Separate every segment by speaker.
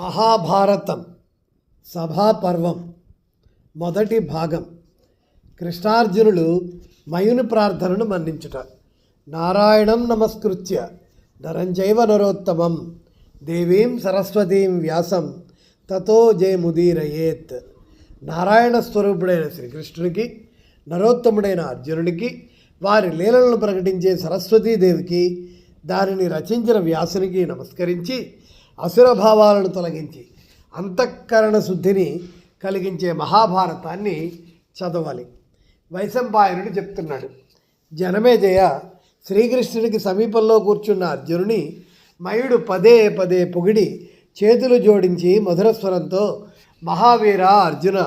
Speaker 1: మహాభారతం సభాపర్వం మొదటి భాగం. కృష్ణార్జునులు మయుని ప్రార్థనను మన్నించుట. నారాయణం నమస్కృత్య. నరంజైవ నరోత్తమం. దేవీం సరస్వతీం వ్యాసం. తతో జయముదీరయేత్ నారాయణ స్వరూపుడైన శ్రీకృష్ణుడికి నరోత్తముడైన అర్జునుడికి వారి లీలలను ప్రకటించే సరస్వతీదేవికి దానిని రచించిన వ్యాసునికి నమస్కరించి అసుర భావాలను తొలగించి అంతఃకరణ శుద్ధిని కలిగించే మహాభారతాన్ని చదవాలి. వైశంపాయనుడు చెప్తున్నాడు జనమేజయ శ్రీకృష్ణుడికి సమీపంలో కూర్చున్న అర్జునుని మయుడు పదే పదే పొగిడి చేతులు జోడించి మధుర స్వరంతో మహావీర అర్జున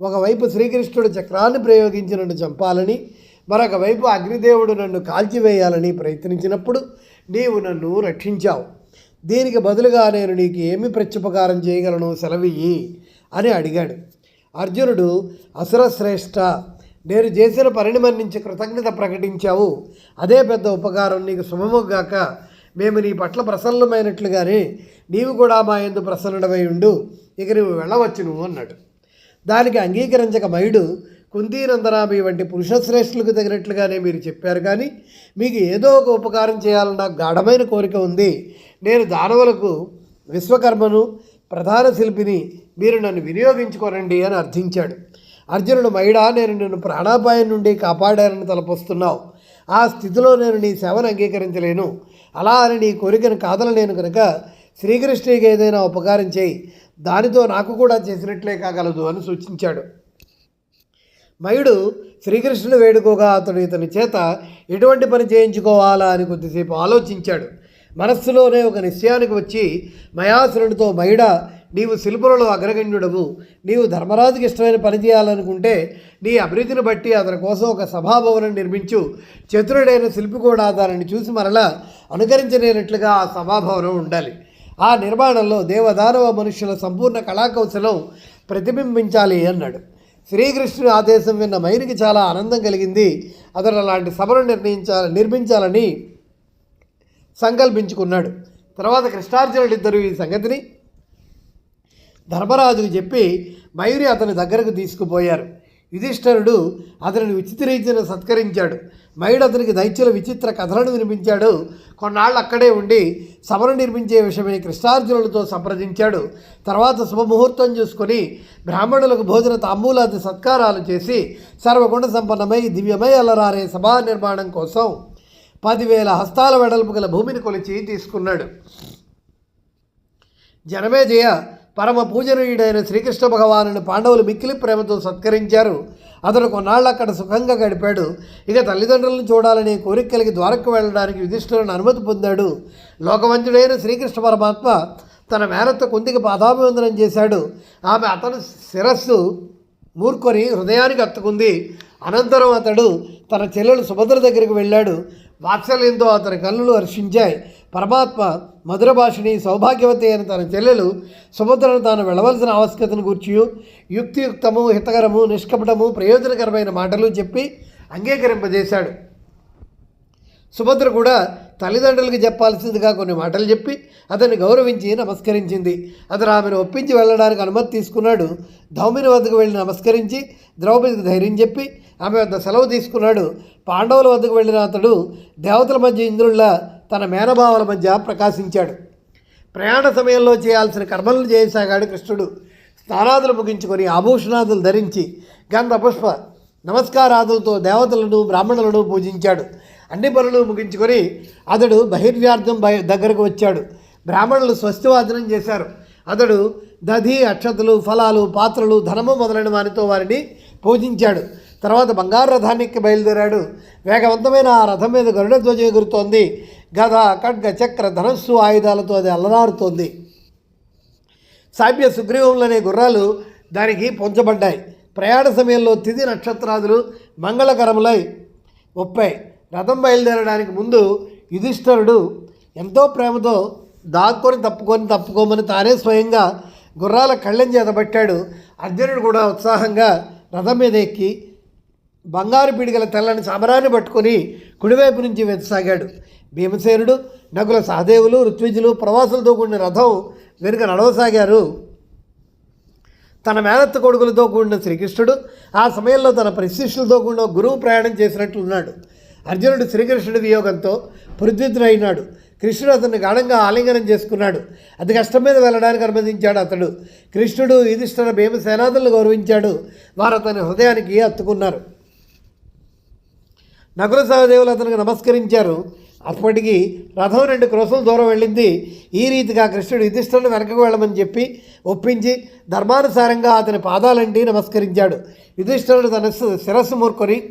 Speaker 1: ఒకవైపు శ్రీకృష్ణుడు చక్రాన్ని ప్రయోగించి నన్ను చంపాలని మరొక వైపు అగ్నిదేవుడు నన్ను కాల్చివేయాలని ప్రయత్నించినప్పుడు నీవు నన్ను రక్షించావు. దీనికి బదులుగా నేను నీకు ఏమి ప్రత్యుపకారం చేయగలను సెలవియ్యి అని అడిగాడు. అర్జునుడు అసురశ్రేష్ఠ నేను చేసిన పనిని మన్నించి కృతజ్ఞత ప్రకటించావు. అదే పెద్ద ఉపకారం నీకు శుభముగాక మేము నీ పట్ల ప్రసన్నమైనట్లుగానే నీవు కూడా మా ఎందు ప్రసన్నుడమై ఉండు. ఇక నువ్వు వెళ్ళవచ్చు నువ్వు అన్నాడు. దానికి అంగీకరించక మయుడు కుందీనందనాభి వంటి పురుషశ్రేష్ఠులకు తగినట్లుగానే మీరు చెప్పారు కానీ మీకు ఏదో ఒక ఉపకారం చేయాలన్న గాఢమైన కోరిక ఉంది. నేను దానవులకు విశ్వకర్మను ప్రధాన శిల్పిని మీరు నన్ను వినియోగించుకోనండి అని అర్థించాడు. అర్జునుడు మైడా నేను నిన్ను ప్రాణాపాయం నుండి కాపాడానని తలపొస్తున్నావు. ఆ స్థితిలో నేను నీ సేవను అంగీకరించలేను. అలా అని నీ కోరికను కాదలలేను కనుక శ్రీకృష్ణుడికి ఏదైనా ఉపకారం చేయి. దానితో నాకు కూడా చేసినట్లే కాగలదు అని సూచించాడు. మయుడు శ్రీకృష్ణుడు వేడుకోగా అతడు ఇతని చేత ఎటువంటి పని చేయించుకోవాలా అని కొద్దిసేపు ఆలోచించాడు. మనస్సులోనే ఒక నిశ్చయానికి వచ్చి మయాసురుడితో మయుడ నీవు శిల్పులలో అగ్రగణ్యుడవు. నీవు ధర్మరాజుకి ఇష్టమైన పని చేయాలనుకుంటే నీ అభిరుచిని బట్టి అతని కోసం ఒక సభాభవనం నిర్మించు. చతురుడైన శిల్పి కూడా దానిని చూసి మరలా అనుకరించలేనట్లుగా ఆ సభాభవనం ఉండాలి. ఆ నిర్మాణంలో దేవదానవ మనుషుల సంపూర్ణ కళాకౌశలం ప్రతిబింబించాలి అన్నాడు. శ్రీకృష్ణుని ఆదేశం విన్న మైనికి చాలా ఆనందం కలిగింది. అతను అలాంటి సభను నిర్ణయించాలి నిర్మించాలని సంకల్పించుకున్నాడు. తర్వాత కృష్ణార్జునుడు ఇద్దరు ఈ సంగతిని ధర్మరాజుకు చెప్పి మయూరి అతని దగ్గరకు తీసుకుపోయారు. యుధిష్ఠరుడు అతనిని విచిత్రీతిని సత్కరించాడు. మయుడు అతనికి దైత్యుల విచిత్ర కథలను వినిపించాడు. కొన్నాళ్ళు అక్కడే ఉండి సభను నిర్మించే విషయమై కృష్ణార్జునులతో సంప్రదించాడు. తర్వాత శుభముహూర్తం చూసుకొని బ్రాహ్మణులకు భోజన తాంబూలాది సత్కారాలు చేసి సర్వగుణ సంపన్నమై దివ్యమై అల్లరారే సభా నిర్మాణం కోసం పదివేల హస్తాల వెడల్పు గల భూమిని కొలిచి తీసుకున్నాడు. జనమేజయ పరమ పూజనీయుడైన శ్రీకృష్ణ భగవానుని పాండవులు మిక్కిలి ప్రేమతో సత్కరించారు. అతను కొన్నాళ్ళు అక్కడ సుఖంగా గడిపాడు. ఇక తల్లిదండ్రులను చూడాలనే కోరిక కలిగి ద్వారకు వెళ్ళడానికి యుధిష్ఠులను అనుమతి పొందాడు. లోకవంతుడైన శ్రీకృష్ణ పరమాత్మ తన మేనత్త కుందికి పాదాభివందనం చేశాడు. ఆమె అతను శిరస్సు మూర్కొని హృదయానికి అత్తుకుంది. అనంతరం అతడు తన చెల్లెలు సుభద్ర దగ్గరికి వెళ్ళాడు. వాత్సల్యంతో అతని కళ్ళు హర్షించాయి. పరమాత్మ మధుర భాషని సౌభాగ్యవతి అయిన తన చెల్లెలు సుభద్రను తాను వెళ్ళవలసిన ఆవశ్యకతను గూర్చి యుక్తియుక్తము హితకరము నిష్కపటము ప్రయోజనకరమైన మాటలు చెప్పి అంగీకరింపజేశాడు. సుభద్ర కూడా తల్లిదండ్రులకు చెప్పాల్సిందిగా కొన్ని మాటలు చెప్పి అతన్ని గౌరవించి నమస్కరించింది. అతను ఆమెను ఒప్పించి వెళ్ళడానికి అనుమతి తీసుకున్నాడు. ధౌమిని వద్దకు వెళ్ళి నమస్కరించి ద్రౌపదికి ధైర్యం చెప్పి ఆమె వద్ద సెలవు తీసుకున్నాడు. పాండవుల వద్దకు వెళ్ళిన అతడు దేవతల మధ్య ఇంద్రుల్లా తన మేనభావాల మధ్య ప్రకాశించాడు. ప్రయాణ సమయంలో చేయాల్సిన కర్మలను చేయసాగాడు కృష్ణుడు. స్నానాదులు ముగించుకొని ఆభూషణాదులు ధరించి గంధ పుష్ప నమస్కారాదులతో దేవతలను బ్రాహ్మణులను పూజించాడు. అన్ని పనులు ముగించుకొని అతడు బహిర్వ్యార్థం బయ దగ్గరకు వచ్చాడు. బ్రాహ్మణులు స్వస్తివాదనం చేశారు. అతడు దధి అక్షతలు ఫలాలు పాత్రలు ధనము మొదలైన వారితో వారిని పూజించాడు. తర్వాత బంగారు రథానికి బయలుదేరాడు. వేగవంతమైన ఆ రథం మీద గరుడ ధ్వజం ఎగురుతోంది. గద ఖడ్గ చక్ర ధనస్సు ఆయుధాలతో అది అల్లరారుతోంది. సాభ్య సుగ్రీవంలోనే గుర్రాలు దానికి పొంచబడ్డాయి. ప్రయాణ సమయంలో తిథి నక్షత్రాదులు మంగళకరములై ఒప్పాయి. రథం బయలుదేరడానికి ముందు యుధిష్ఠరుడు ఎంతో ప్రేమతో దాక్కొని తప్పుకొని తప్పుకోమని తానే స్వయంగా గుర్రాల కళ్ళెం చేతబట్టాడు అర్జునుడు కూడా ఉత్సాహంగా రథం మీద ఎక్కి బంగారు పిడిగల తెల్లని సమరాన్ని పట్టుకొని కుడివైపు నుంచి వెతసాగాడు. భీమసేనుడు నకుల సహదేవులు ఋత్విజులు ప్రవాసులతో కూడిన రథం వెనుక నడవసాగారు. తన మేనత్త కొడుకులతో కూడిన శ్రీకృష్ణుడు ఆ సమయంలో తన ప్రశిష్యులతో కూడిన గురువు ప్రయాణం చేసినట్లున్నాడు. అర్జునుడు శ్రీకృష్ణుడి వియోగంతో పృథ్వితుడైనాడు కృష్ణుడు అతన్ని గాఢంగా ఆలింగనం చేసుకున్నాడు. అది కష్టం మీద వెళ్ళడానికి అనుమతించాడు అతడు. కృష్ణుడు యుధిష్ఠిర భీమసేనాదులను గౌరవించాడు. వారు అతని హృదయానికి హత్తుకున్నారు. నకుల సహదేవులు అతనికి నమస్కరించారు. అప్పటికి రథం రెండు క్రోసుల దూరం వెళ్ళింది. ఈ రీతిగా కృష్ణుడు యుధిష్ఠుని వెనకకు వెళ్ళమని చెప్పి ఒప్పించి ధర్మానుసారంగా అతని పాదాలంటి నమస్కరించాడు. యుధిష్ఠరుడు తన శిరస్సు మూర్కొని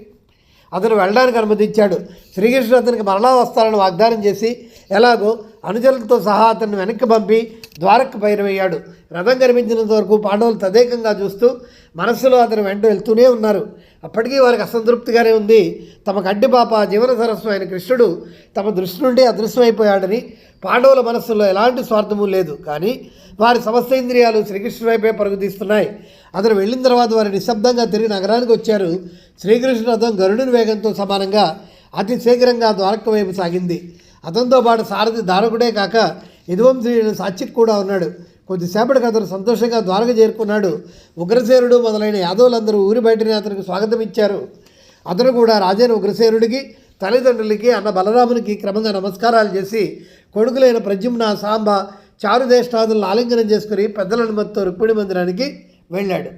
Speaker 1: అతను వెళ్ళడానికి అనుమతించాడు. శ్రీకృష్ణుడు అతనికి మరలా వస్తారని వాగ్దానం చేసి ఎలాగో అనుచరులతో సహా అతన్ని వెనక్కి పంపి ద్వారక్కు బయలువయ్యాడు రథం కనిపించినంత వరకు పాండవులు తదేకంగా చూస్తూ మనస్సులో అతని వెంట వెళ్తూనే ఉన్నారు. అప్పటికీ వారికి అసంతృప్తిగానే ఉంది. తమ గడ్డి పాప జీవన సరస్సు అయిన కృష్ణుడు తమ దృష్టి నుండి అదృశ్యమైపోయాడని పాండవుల మనస్సులో ఎలాంటి స్వార్థము లేదు. కానీ వారి సమస్త ఇంద్రియాలు శ్రీకృష్ణుడి వైపే పరుగుతీస్తున్నాయి అతను వెళ్ళిన తర్వాత వారు నిశ్శబ్దంగా తిరిగి నగరానికి వచ్చారు. శ్రీకృష్ణ రథం గరుడుని వేగంతో సమానంగా అతి శీఘ్రంగా ద్వారక వైపు సాగింది. అతనితో పాటు సారథి దారకుడే కాక యదువంశీయుడు సాత్విక్ కూడా ఉన్నాడు. కొద్దిసేపటికి అతను సంతోషంగా ద్వారక చేరుకున్నాడు. ఉగ్రసేనుడు మొదలైన యాదవులందరూ ఊరి బయటనే అతనికి స్వాగతం ఇచ్చారు. అతను కూడా రాజైన ఉగ్రసేనుడికి తల్లిదండ్రులకి అన్న బలరామునికి క్రమంగా నమస్కారాలు చేసి కొడుకులైన ప్రద్యుమ్న సాంబ చారుదేష్టాదులను ఆలింగనం చేసుకుని పెద్దల అనుమతితో రుక్మిణి మందిరానికి వెళ్ళాడు.